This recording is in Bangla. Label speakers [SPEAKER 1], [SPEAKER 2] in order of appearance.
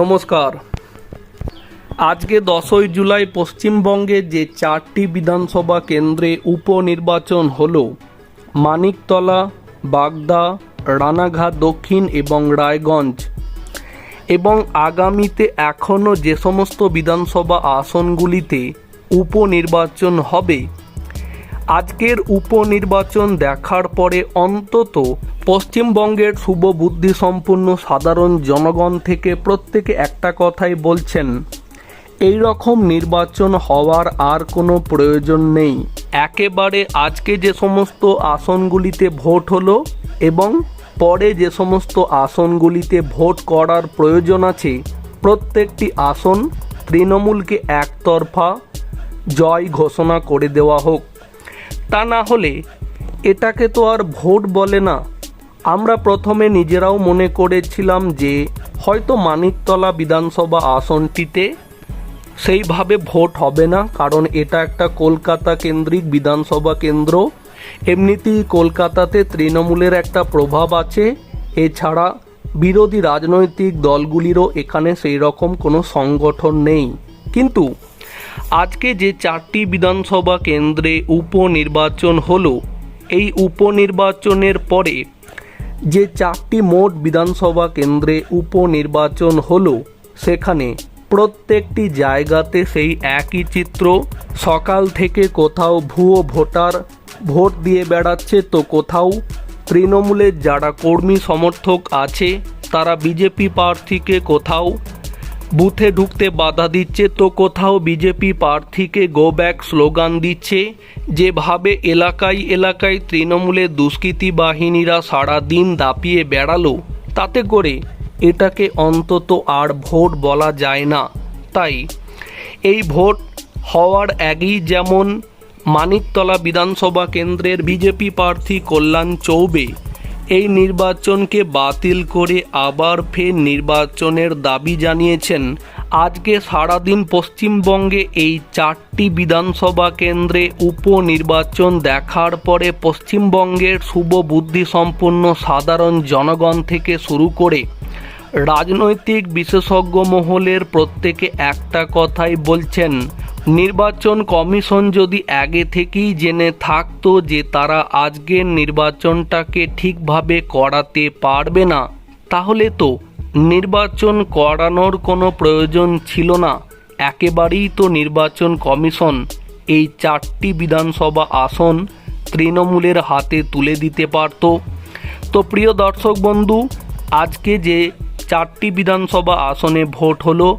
[SPEAKER 1] নমস্কার। আজকে দশই জুলাই পশ্চিমবঙ্গে যে চারটি বিধানসভা কেন্দ্রে উপনির্বাচন হল, মানিকতলা, বাগদা, রানাঘাট দক্ষিণ এবং রায়গঞ্জ। এবং আগামীতে এখনও যে সমস্ত বিধানসভা আসনগুলিতে উপনির্বাচন হবে আজকের উপনির্বাচন দেখার পরে অন্তত পশ্চিমবঙ্গের শুভ বুদ্ধি সম্পন্ন সাধারণ জনগণ থেকে প্রত্যেকে একটা কথাই বলছেন এই রকম নির্বাচন হওয়ার আর কোনো প্রয়োজন নেই। একেবারে আজকে যে সমস্ত আসনগুলিতে ভোট হলো এবং পরে যে সমস্ত আসনগুলিতে ভোট করার প্রয়োজন আছে, প্রত্যেকটি আসন তৃণমূলকে একতরফা জয় ঘোষণা করে দেওয়া হোক। তা না হলে এটাকে তো আর ভোট বলে না। আমরা প্রথমে নিজেরাও মনে করেছিলাম যে হয়তো মানিকতলা বিধানসভা আসনটিতে সেইভাবে ভোট হবে না, কারণ এটা একটা কলকাতা কেন্দ্রিক বিধানসভা কেন্দ্র। এমনিতেই কলকাতাতে তৃণমূলের একটা প্রভাব আছে। এছাড়া বিরোধী রাজনৈতিক দলগুলিরও এখানে সেই রকম কোনো সংগঠন নেই। কিন্তু আজকে যে চারটি বিধানসভা কেন্দ্রে উপনির্বাচন হলো, এই উপনির্বাচনের পরে যে চারটি মোট বিধানসভা কেন্দ্রে উপনির্বাচন হলো, সেখানে প্রত্যেকটি জায়গাতে সেই একই চিত্র, সকাল থেকে কোথাও ভুয়ো ভোটার ভোট দিয়ে বেড়াচ্ছে তো কোথাও তৃণমূলের যারা কর্মী সমর্থক আছে, তারা বিজেপি প্রার্থীকে কোথাও বুথে ঢুকতে বাধা দিচ্ছে তো কোথাও বিজেপি প্রার্থীকে গো ব্যাক স্লোগান দিচ্ছে। যেভাবে এলাকায় এলাকায় তৃণমূলের দুষ্কৃতী বাহিনীরা সারাদিন দাপিয়ে বেড়ালো, তাতে করে এটাকে অন্তত আর ভোট বলা যায় না। তাই এই ভোট হওয়ার আগেই যেমন মানিকতলা বিধানসভা কেন্দ্রের বিজেপি প্রার্থী কল্যাণ চৌবে এই নির্বাচনকে বাতিল করে আবার ফের নির্বাচনের দাবি জানিয়েছেন। আজকে সারাদিন পশ্চিমবঙ্গে এই চারটি বিধানসভা কেন্দ্রে উপনির্বাচন দেখার পরে পশ্চিমবঙ্গের শুভ বুদ্ধি সম্পন্ন সাধারণ জনগণ থেকে শুরু করে রাজনৈতিক বিশেষজ্ঞ মহলের প্রত্যেকে একটা কথাই বলছেন নির্বাচন কমিশন যদি আগে থেকেই জেনে থাকতো যে তারা আজকের নির্বাচনটাকে ঠিকভাবে করাতে পারবে না, তাহলে তো নির্বাচন করানোর কোনো প্রয়োজন ছিল না। একেবারেই তো নির্বাচন কমিশন এই চারটি বিধানসভা আসন তৃণমূলের হাতে তুলে দিতে পারত। তো প্রিয় দর্শক বন্ধু, আজকে যে চারটি বিধানসভা আসনে ভোট হলো